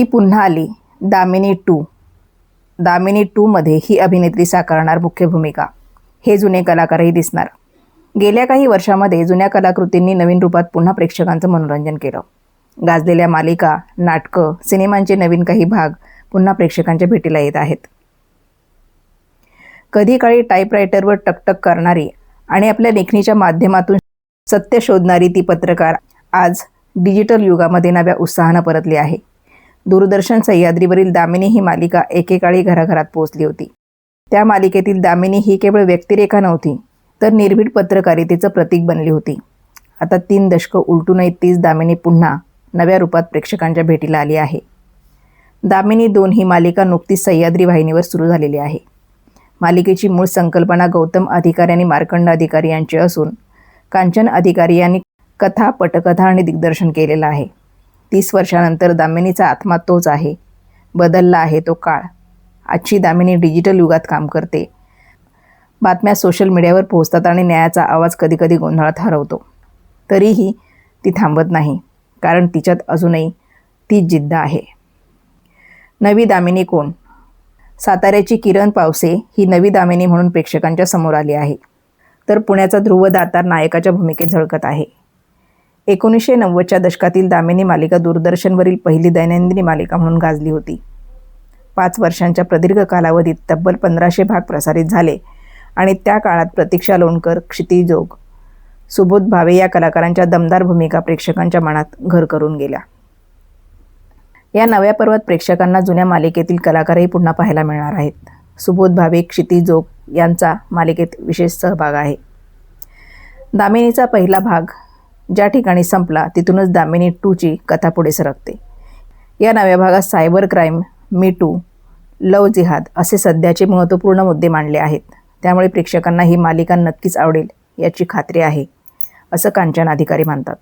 ती पुन्हा आली. दामिनी टू. दामिनी टूमध्ये ही अभिनेत्री साकारणार मुख्य भूमिका. हे जुने कलाकारही दिसणार. गेल्या काही वर्षामध्ये जुन्या कलाकृतींनी नवीन रूपात पुन्हा प्रेक्षकांचं मनोरंजन केलं. गाजलेल्या मालिका नाटकं सिनेमांचे नवीन काही भाग पुन्हा प्रेक्षकांच्या भेटीला येत आहेत. कधी काळी टाईपरायटरवर टकटक करणारी आणि आपल्या लेखणीच्या माध्यमातून सत्य शोधणारी ती पत्रकार आज डिजिटल युगामध्ये नव्या उत्साहानं परतली आहे. दूरदर्शन सह्याद्रीवरील दामिनी ही मालिका एकेकाळी घराघरात पोहोचली होती. त्या मालिकेतील दामिनी ही केवळ व्यक्तिरेखा नव्हती तर निर्भीड पत्रकारितेचं प्रतीक बनली होती. आता तीन दशकं उलटूनही तीच दामिनी पुन्हा नव्या रूपात प्रेक्षकांच्या भेटीला आली आहे. दामिनी दोन ही मालिका नुकतीच सह्याद्री वाहिनीवर सुरू झालेली आहे. मालिकेची मूळ संकल्पना गौतम अधिकारी आणि मार्कंड अधिकारी यांची असून कांचन अधिकारी यांनी कथा पटकथा आणि दिग्दर्शन केलेलं आहे. तीस वर्षानंतर दामिनीचा आत्मा तोच आहे. बदलला आहे तो काळ. आजची दामिनी डिजिटल युगात काम करते. बातम्या सोशल मीडियावर पोहोचतात आणि न्यायाचा आवाज कधीकधी गोंधळात हरवतो. तरीही ती थांबत नाही कारण तिच्यात अजूनही ती जिद्द आहे. नवी दामिनी कोण? साताऱ्याची किरण पावसे ही नवी दामिनी म्हणून प्रेक्षकांच्या समोर आली आहे. तर पुण्याचा ध्रुव दातार नायकाच्या भूमिकेत झळकत आहे. एकोणीसशे नव्वदच्या दशकातील दामिनी मालिका दूरदर्शनवरील पहिली दैनंदिनी मालिका म्हणून गाजली होती. पाच वर्षांच्या प्रदीर्घ कालावधीत तब्बल पंधराशे भाग प्रसारित झाले आणि त्या काळात प्रतीक्षा लोणकर क्षितिजोग सुबोध भावे या कलाकारांच्या दमदार भूमिका प्रेक्षकांच्या मनात घर करून गेल्या. या नव्या पर्वात प्रेक्षकांना जुन्या मालिकेतील कलाकारही पुन्हा पाहायला मिळणार आहेत. सुबोध भावे क्षितिजोग यांचा मालिकेत विशेष सहभाग आहे. दामिनीचा पहिला भाग ज्या ठिकाणी संपला तिथूनच दामिनी टूची कथा पुढे सरकते. या नव्या भागात cyber crime me too love जिहाद असे सध्याचे महत्त्वपूर्ण मुद्दे मांडले आहेत. त्यामुळे प्रेक्षकांना ही मालिका नक्कीच आवडेल याची खात्री आहे असं कांचन अधिकारी मानतात